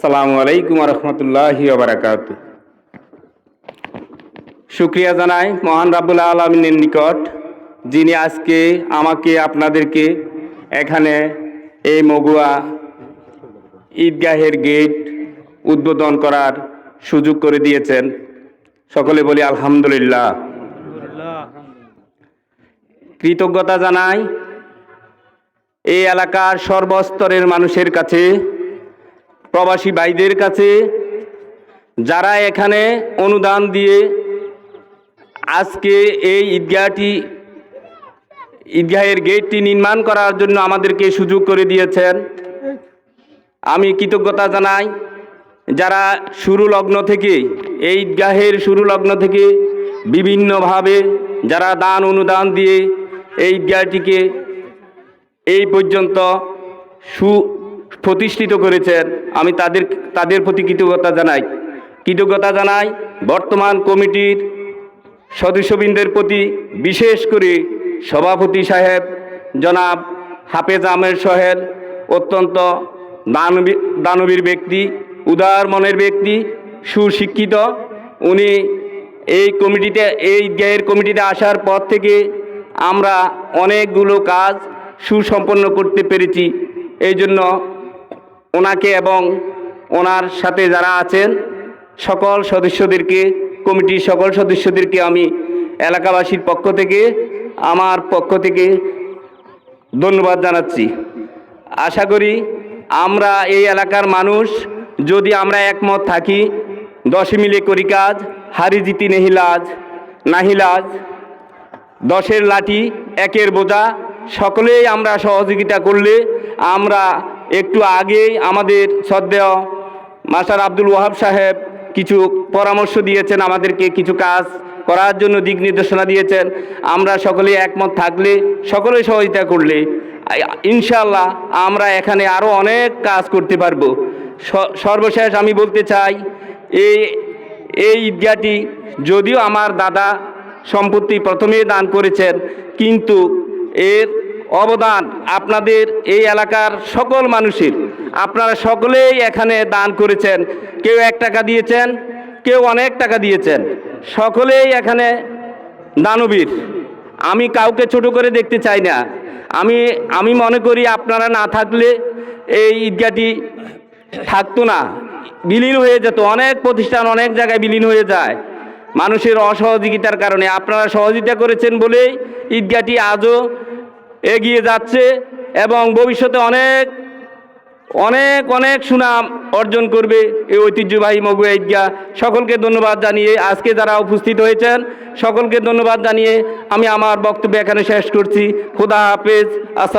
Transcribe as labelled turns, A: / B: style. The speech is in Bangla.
A: আসসালামু আলাইকুম রহমতুল্লাহি বারাকাত শুক্রিয়া জানাই মহান রাব্বুল আলমিনের নিকট, যিনি আজকে আমাকে আপনাদেরকে এখানে এই মগুয়া ঈদগাহের গেট উদ্বোধন করার সুযোগ করে দিয়েছেন। সকলে বলি আলহামদুলিল্লাহ। কৃতজ্ঞতা জানাই এই এলাকার সর্বস্তরের মানুষের কাছে। প্রবাসী ভাইদের কাছে যারা এখানে অনুদান দিয়ে আজকে এই ঈদগাহটি, ঈদগাহের গেটটি নির্মাণ করার জন্য আমাদেরকে সুযোগ করে দিয়েছেন। আমি কৃতজ্ঞতা জানাই যারা শুরু লগ্ন থেকে, এই ঈদগাহের শুরু লগ্ন থেকে বিভিন্নভাবে যারা দান অনুদান দিয়ে এই ঈদগাহটিকে এই পর্যন্ত সু প্রতিষ্ঠিত করেছেন। আমি তাদের তাদের প্রতি কৃতজ্ঞতা জানাই। কৃতজ্ঞতা জানাই বর্তমান কমিটির সদস্যবৃন্দের প্রতি, বিশেষ করে সভাপতি সাহেব জনাব হাফেজ আহমেদ সোহেল, অত্যন্ত দানবী, দানবীর ব্যক্তি, উদার মনের ব্যক্তি, সুশিক্ষিত। উনি এই কমিটিতে, এই গ্যায়ের কমিটিতে আসার পর থেকে আমরা অনেকগুলো কাজ সুসম্পন্ন করতে পেরেছি। এই জন্য ওনাকে এবং ওনার সাথে যারা আছেন, সকল সদস্যদেরকে, কমিটির সকল সদস্যদেরকে আমি এলাকাবাসীর পক্ষ থেকে, আমার পক্ষ থেকে ধন্যবাদ জানাচ্ছি। আশা করি আমরা এই এলাকার মানুষ, যদি আমরা একমত থাকি, দশে মিলে করি কাজ, হারি জিতি নেহিলাজ নাহিলাজ দশের লাঠি, একের বোঝা, সকলেই আমরা সহযোগিতা করলে আমরা একটু আগেই আমাদের শ্রদ্ধেয় মাস্টার আব্দুল ওয়াহাব সাহেব কিছু পরামর্শ দিয়েছেন, আমাদেরকে কিছু কাজ করার জন্য দিক নির্দেশনা দিয়েছেন। আমরা সকলে একমত থাকলে সকলে সহযোগিতা করলে ইনশাল্লাহ আমরা এখানে আরও অনেক কাজ করতে পারব। সর্বশেষ আমি বলতে চাই, এই এই ঈদগাহটি যদিও আমার দাদা সম্পত্তি প্রথমে দান করেছেন, কিন্তু এর অবদান আপনাদের এই এলাকার সকল মানুষের। আপনারা সকলেই এখানে দান করেছেন। কেউ এক টাকা দিয়েছেন, কেউ অনেক টাকা দিয়েছেন। সকলেই এখানে দানবীর। আমি কাউকে ছোট করে দেখতে চাই না। আমি আমি মনে করি আপনারা না থাকলে এই ঈদগাহটি থাকতো না। বিলীন হয়ে যেত। অনেক প্রতিষ্ঠান অনেক জায়গায় বিলীন হয়ে যায়। মানুষের অসহযোগিতার কারণে। আপনারা সহযোগিতা করেছেন বলেই ঈদগাহটি আজও এগিয়ে যাচ্ছে এবং ভবিষ্যতে অনেক অনেক অনেক সুনাম অর্জন করবে এই ঐতিহ্যবাহী মগু ঈদগাহ। সকলকে ধন্যবাদ জানিয়ে আজকে যারা উপস্থিত হয়েছেন, সকলকে ধন্যবাদ জানিয়ে আমি আমার বক্তব্য এখানে শেষ করছি। খুদা হাফেজ। আসসালাম